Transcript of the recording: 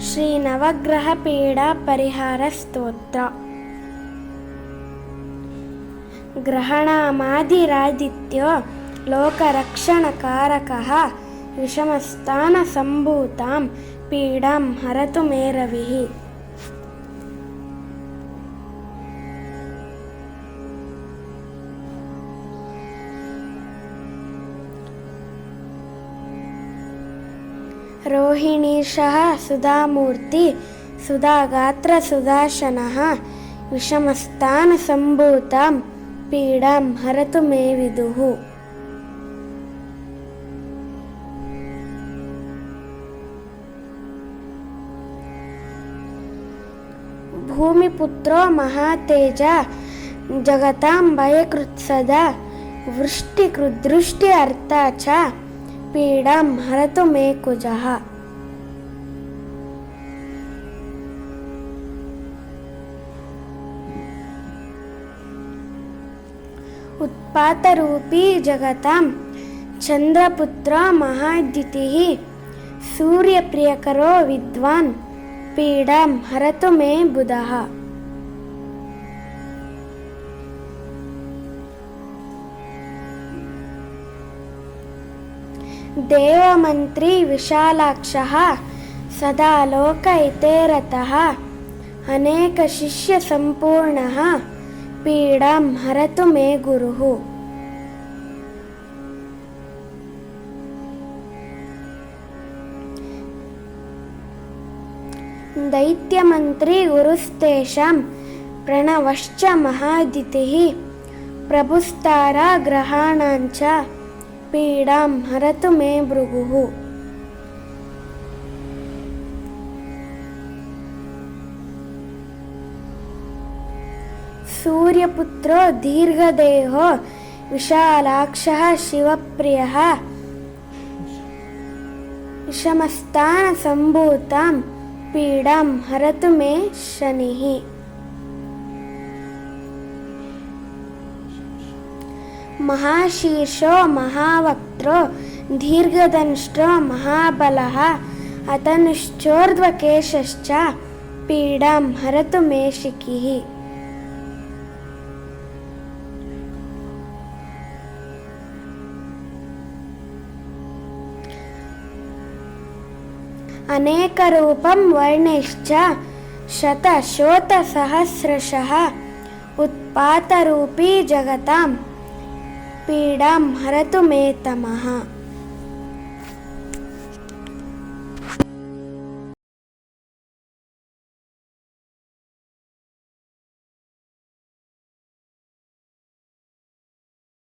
श्रीनवग्रहपीडापरिहारस्तोत्र। ग्रहणामादिरादित्यो लोकरक्षणकारकः विषमस्थानसम्भूतां पीडां हरतु मे रविः रोहिणीशः सुधामूर्ति सुधागात्रसुधाशनः विषमस्थानसम्भूतां पीडां हरतु मे विदुः भूमिपुत्रो महातेज जगतां भयकृत्सदा वृष्टिकृदृष्टि अर्था च पीडां हरतु मे कुजः उत्पातरूपी जगतां चन्द्रपुत्र महाद्युतिः सूर्यप्रियकरो विद्वान् पीडां हरतु मे बुधः देवमन्त्री विशालाक्षः सदा लोकहिते रतः अनेकशिष्यसम्पूर्णः पीडां हरतु मे गुरुः दैत्यमन्त्री गुरुस्तेषां प्रणवश्च महादितिः प्रभुस्तारा ग्रहाणां ಪೀಡಾಂ ಹರತು ಮೇ ಭೃಗು ಸೂರ್ಯಪುತ್ರೋ ದೀರ್ಘದೇಹೋ ವಿಶಾಲಾಕ್ಷ ಶಿವಪ್ರಿಯ. ವಿಷಮಸ್ಥಾನ ಸಂಭೂತಾಂ ಪೀಡಾಂ ಹರತು ಮೇ ಶನಿ. महाशीर्षो महावक्त्रो दीर्घदंष्ट्रो महाबलः अतनुश्चोर्ध्वकेशश्च पीडां हरतु मे शिकिः अनेकरूपं वर्णैश्च शतशोतसहस्रशः उत्पातरूपी जगतां పీడాం హరతు మే